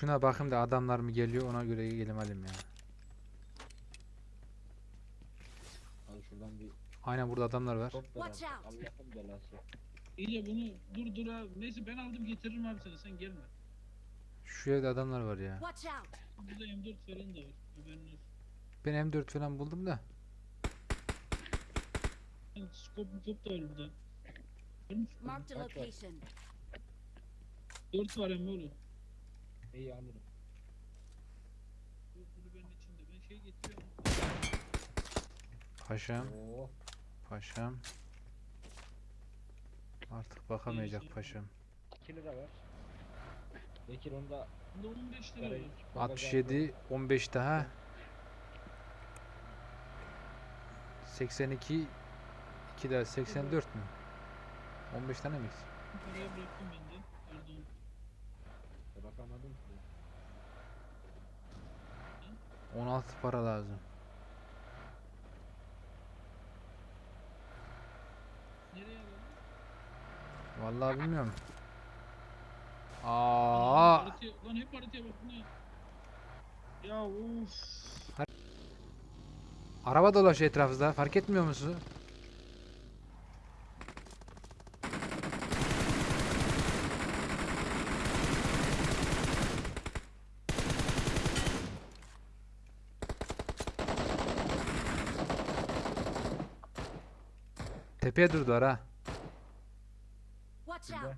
Şuna bakayım da adamlar mı geliyor ona göre gelim alayım ya. Al şuradan bir Aynen burada adamlar var. top ver Watch abi. out. Allah'ın belası. İyi de bunu dur dur abi. Neyse ben aldım getiririm abi sana sen gelme. Şu evde adamlar var ya. Watch out! Burada M4 falan da var. Haberin olsun. Ben M4 falan buldum da. Yani Scope scope da var burada. Marked a location. 4 var hem oğlum. İyi alırım. Bu kulübenin içinde. Ben şey getiriyorum. Paşam, Oo. paşam. Artık bakamayacak paşam. 2 lira ver. Bekir onu da Bunda 15 lira var. vereyim. 67, 15 daha. 82, 2 daha 84 mü? 15 tane miyiz? Paraya bıraktım ben. Bakamadım ki. 16 para lazım. Nereye alalım? Vallahi bilmiyorum. Aa, lan hep haritaya bak? Ya uf. araba dolaşıyor etrafımızda. Fark etmiyor musun? Tepeye durdular ha. Watch out!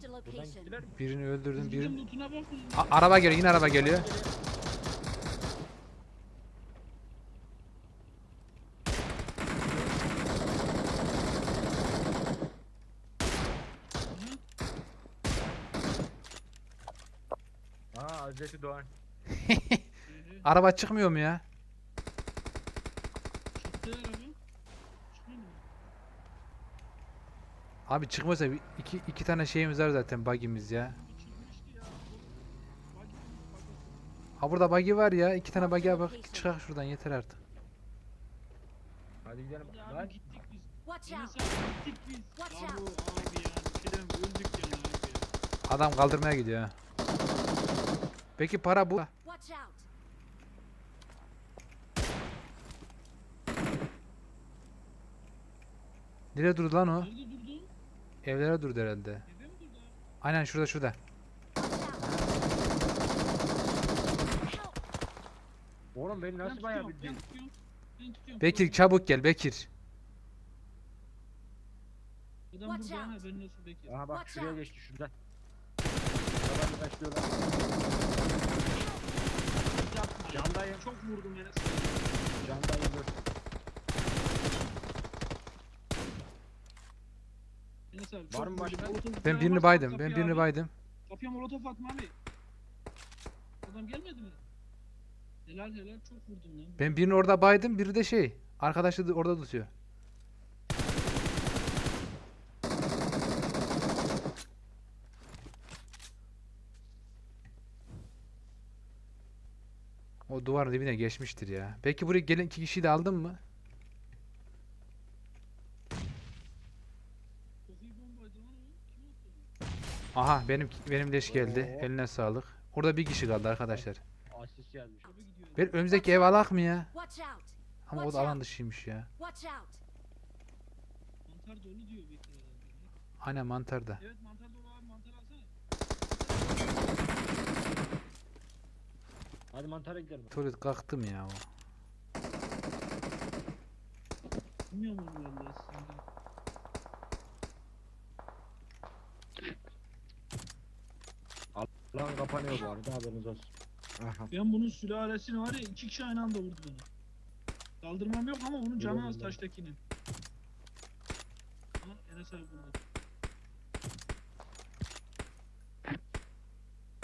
The Buradan location. gittiler mi? Birini öldürdüm, birini... A- araba geliyor, yine araba geliyor. Aa Hazreti Doğan. Araba çıkmıyor mu ya? Çıktı araba. Çıkmadı mı? Abi çıkmasa iki, iki tane şeyimiz var zaten bug'imiz ya. Ha burada bug'i var ya. iki tane bug'e bak. Çıkak şuradan yeter artık. Hadi gidelim. Lan. abi gittik biz. Watch Enes out! abi gittik biz. Watch Ya bu out. abi ya. Bir şeyden öldük ya abi ya. Adam kaldırmaya gidiyor ha. Peki para bu. Watch out! Nereye durdu lan o? Nerede durdu? Evlere durdu herhalde. Aynen şurada şurada. Oğlum beni Ben nasıl bayağı bildin? Bekir çabuk gel Bekir. Adam Watch burada ben nasıl bekliyorum. Aha bak Watch şuraya geçti şuradan. Kaçıyorlar. Candayım. Çok vurdum Enes. Candayım dur. Abi Var çok mı başka? Molotof Ben falan birini varsa baydım. Ben kapıya birini abi. baydım. Kapıya molotof atma abi. Adam gelmedi mi? Helal helal çok vurdum lan. Ben birini orada baydım. Biri de şey. Arkadaşı da orada tutuyor. O duvarın dibine geçmiştir ya. Peki buraya gelen iki kişiyi de aldın mı? Çok iyi bombaydı lan o. Kim attı onu? Aha benim benim leş geldi. Oo. Eline sağlık. Orada bir kişi kaldı arkadaşlar. Asist gelmiş. Ben önümüzdeki ev alak mı ya? Ama o da alan dışıymış ya. Mantar dolu diyor herhalde. Aynen mantarda. Evet mantar dolu abi mantar alsana. Hadi mantara gidelim. Tuvalet kalktım ya o. Bilmiyorum onu vallahi Lan kapanıyor bu arada haberiniz olsun. Aha. Ben bunun sülalesini var ya iki kişi aynı anda vurdu bana. Kaldırmam yok ama onun canı az taştakinin. Ha Enes abi burada.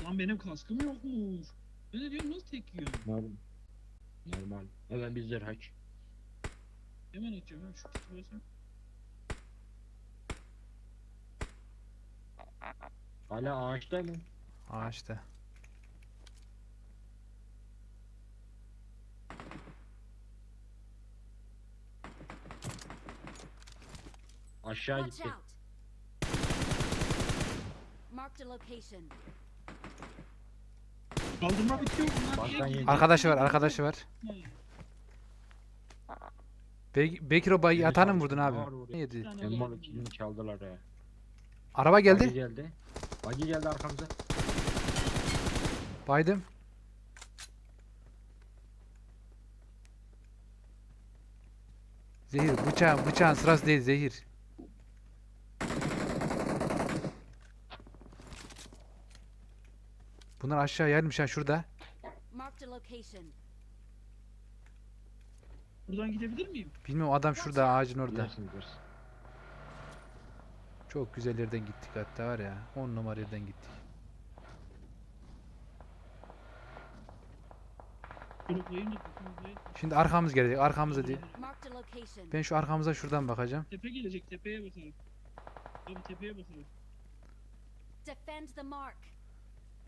Lan benim kaskım yokmuş. Ben de diyorum nasıl tek yiyorum? Normal. Normal. Hemen bizler haç. Hemen açacağım ben şu kiti basayım. Hala ağaçta mı? Ağaçta. Aşağı Watch gitti. out! Marked a location. Kaldırma bitiyor. Bunlar Baştan niye yedi. Arkadaşı var arkadaşı var. Be Bekir o bayı Beni yatanı mı vurdun abi? Ne yedi? var. kilini çaldılar ya. Araba Bagi geldi. geldi. Bagi geldi arkamıza. Baydım. Zehir bıçağın bıçağın sırası değil zehir. Bunlar aşağı yayılmış ha şurada. Buradan gidebilir miyim? Bilmiyorum adam şurada ağacın orada. Çok güzel yerden gittik hatta var ya. 10 numara yerden gittik. Gruplayayım da bakayım. Şimdi arkamız gelecek. Arkamızda değil. Ben şu arkamıza şuradan bakacağım. Tepe gelecek. Tepeye bakalım. Abi tepeye bakalım. Defend the mark.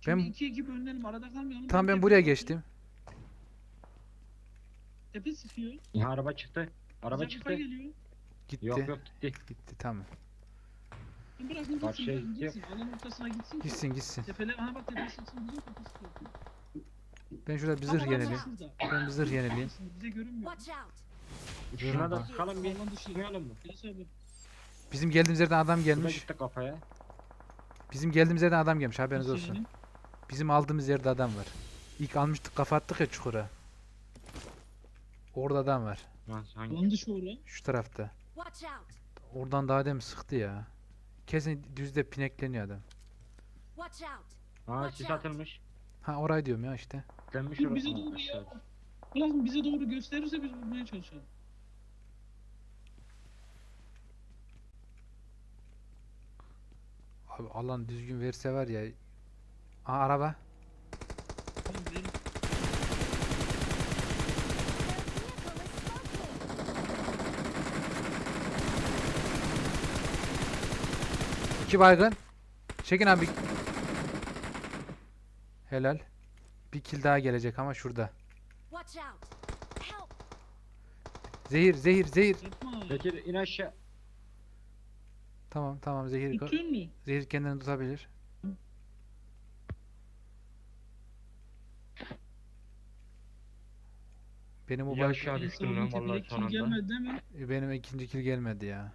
Şimdi Ben- iki ekip önlerim. Arada kalmayalım. Tam ben buraya geçtim. Tepe sıkıyor. Ya araba çıktı. Araba Bize çıktı. kafa geliyor. Gitti. Yok yok gitti. Gitti tamam. Bırakın gitsin. Karşıya gidiyor. gitsin. Alanın ortasına gitsin. ki. Gitsin gitsin. Tepeler, aha bak tepesi bizim sıkıyor. Ben şurada bir zırh yenileyim. Ben bir zırh yenileyim. Bize görünmüyor. Watch out. Şuna da Bak. sıkalım bir. Dışı. Sıkmayalım mı? Neyse abi. Bizim geldiğimiz yerden adam Şurada gelmiş. gitti kafaya. Bizim geldiğimiz yerden adam gelmiş haberiniz Nasıl olsun. yani? Bizim aldığımız yerde adam var. İlk almıştık kafa attık ya çukura. Orada adam var. Lan hangi? Alan dışı orada. Şu tarafta. Watch out. Oradan daha demin sıktı ya. Kesin düzde pinekleniyor adam. Watch out. Aa sis atılmış. Ha orayı diyorum ya işte. Dönmüş Dur bize orası. doğru ya. aşağıda. Ulan bize doğru gösterirse biz vurmaya çalışalım. Abi alan düzgün verse var ya. Aa araba. Tamam. İki baygın. Çekin abi. Helal. Bir kill daha gelecek ama şurada. Zehir, zehir, zehir. Bekir in aşağı. Tamam, tamam zehir. Zehir kendini tutabilir. Benim o İyi bay- aşağı düştüm lan vallahi son anda. gelmedi değil mi? benim ikinci kill gelmedi ya.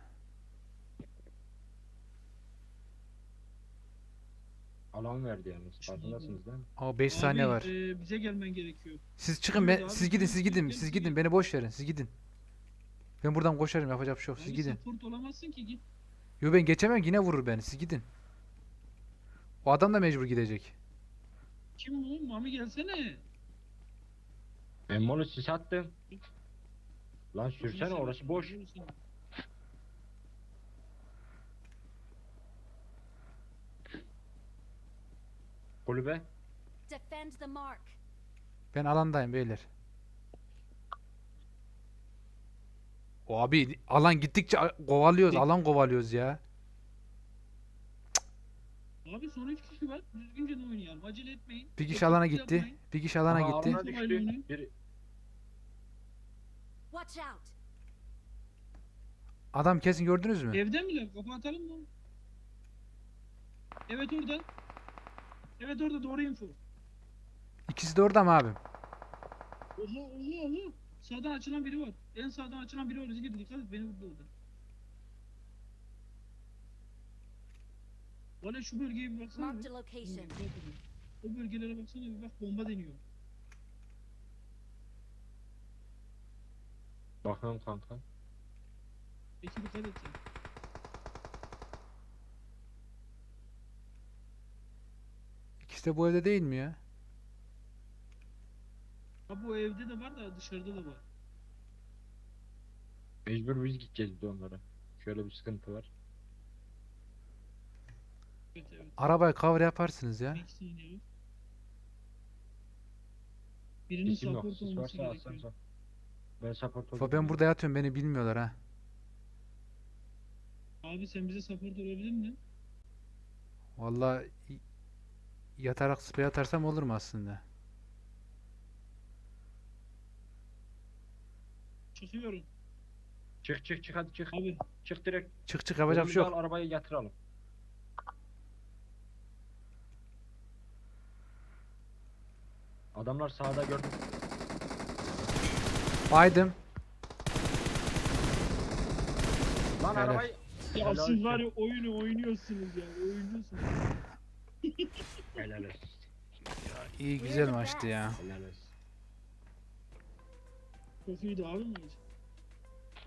Alan verdi yalnız. Farkındasınız değil mi? Ama 5 Abi, saniye var. e, bize gelmen gerekiyor. Siz çıkın ben abi, siz gidin siz gidin siz gidin beni boş verin siz gidin. Ben buradan koşarım yapacak bir şey yok siz gidin. support olamazsın ki git. Yo ben geçemem yine vurur beni siz gidin. O adam da mecbur gidecek. Kim bu? Mami gelsene. Emmolu sis attım. Lan sürsene orası boş. Kulübe. Defend the mark. Ben alandayım beyler. O abi alan gittikçe kovalıyoruz alan kovalıyoruz ya. Abi son 3 kişi var. Düzgünce de oynayalım. Acele etmeyin. Bir kişi alana hızlı gitti. yapmayın. Bir kişi alana Aha, gitti. alana Kolayla düştü. oynayın. Bir Watch out. Adam kesin gördünüz mü? Evde miler? Kapı atalım mı? Evet orada. Evet orada doğru info. İkisi de orada mı abim? Oha oha oha. Sağdan açılan biri var. En sağdan açılan biri var. Zikir dikkat et beni vurdu orada. Valla şu bölgeye bir baksana. Marked bir. a location. O bölgelere baksana bir bak bomba deniyor. Bakıyorum kanka. Peki dikkat et sen. De bu evde değil mi ya? Ha bu evde de var da dışarıda da var. Mecbur biz gideceğiz bir de onlara. Şöyle bir sıkıntı var. Evet evet. Arabayı cover yaparsınız ya. İki saniye var. Birinin İsim yok. support olması varsa gerekiyor. Ben support Fa-. Ben burada yatıyorum beni bilmiyorlar ha. Abi sen bize support olabilir mi? Vallahi yatarak sprey atarsam olur mu aslında? Çıkıyorum. Çık çık çık hadi çık. Abi. Çık direkt. Çık çık yapacak bir şey yok. Al, arabayı yatıralım. Adamlar sağda gördüm. Baydım. Lan Helal. arabayı... Ya Helal siz var ya oyunu oynuyorsunuz ya. Oynuyorsunuz. Helal olsun. İyi güzel maçtı ya. Helal olsun. İyiydi abi maç.